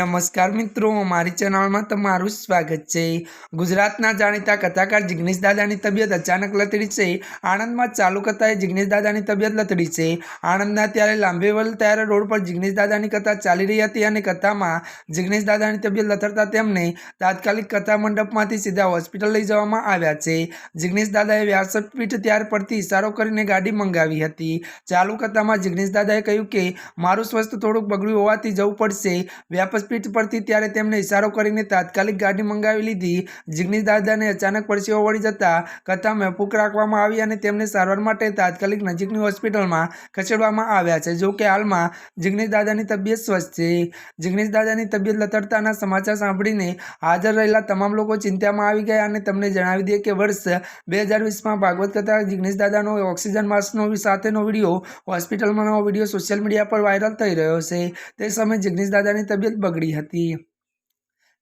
નમસ્કાર મિત્રો, મારી ચેનલમાં તમારું સ્વાગત છે. ગુજરાતના જાણીતા કથાકાર જિગ્નેશ દાદાની તબિયત અચાનક લથડી છે. આણંદમાં ચાલુ કથાએ જિગ્નેશ દાદાની તબિયત લથડી છે. આણંદના ત્યારે લાંબેવલ ત્યારે રોડ પર જિગ્નેશ દાદાની કથા ચાલી રહી હતી અને કથામાં જિગ્નેશ દાદાની તબિયત લથડતા તેમને તાત્કાલિક કથા મંડપમાંથી સીધા હોસ્પિટલ લઈ જવામાં આવ્યા છે. જિગ્નેશ દાદાએ વ્યાસપીઠ ત્યાર પરથી ઇશારો કરીને ગાડી મંગાવી હતી. ચાલુ કથામાં જિગ્નેશ દાદાએ કહ્યું કે, મારું સ્વાસ્થ્ય થોડુંક બગડ્યું હોવાથી જવું પડશે. વ્યાપસપીઠ પરથી ત્યારે તેમણે ઇશારો કરીને તાત્કાલિક ગાડી મંગાવી લીધી. જિગ્નેશ દાદાને અચાનક પરસેવો વળી જતા કથા મહેફૂક રાખવામાં આવી અને તેમને સારવાર માટે તાત્કાલિક નજીકની હોસ્પિટલમાં ખસેડવામાં આવ્યા છે. જોકે હાલમાં જિગ્નેશ દાદાની તબિયત સ્વસ્થ છે. જિગ્નેશ દાદાની તબિયત લથડતાના સમાચાર સાંભળીને હાજર રહેલા તમામ લોકો ચિંતામાં આવી ગયા અને તમને જણાવી દઈએ કે વર્ષ બે હજાર વીસમાં ભાગવત કથા જિગ્નેશ દાદાનો ઓક્સિજન માસ્કનો સાથેનો વીડિયો હોસ્પિટલમાંનો વીડિયો સોશિયલ મીડિયા પર વાયરલ થઈ રહ્યો છે. તે સમયે જિગ્નેશ દાદાની તબિયત બગડી હતી.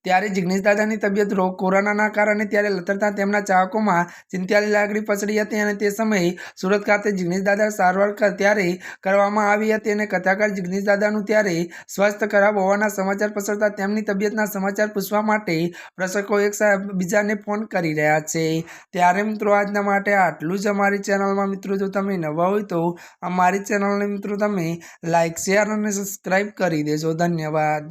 ત્યારે જિગ્નેશ દાદાની તબિયત રોગ કોરોનાના કારણે ત્યારે લથડતા તેમના ચાહકોમાં ચિંતાની લાગણી પસરી હતી અને તે સમયે સુરત ખાતે જિગ્નેશ દાદા સારવાર ત્યારે કરવામાં આવી હતી અને કથાકાર જિગ્નેશ દાદાનું ત્યારે સ્વસ્થ ખરાબ હોવાના સમાચાર પસરતા તેમની તબિયતના સમાચાર પૂછવા માટે દર્શકો એક બીજાને ફોન કરી રહ્યા છે. ત્યારે મિત્રો આજના માટે આટલું જ અમારી ચેનલમાં મિત્રો જો તમે નવા હોય તો અમારી ચેનલને મિત્રો તમે લાઇક શેર અને સબસ્ક્રાઈબ કરી દેજો. ધન્યવાદ.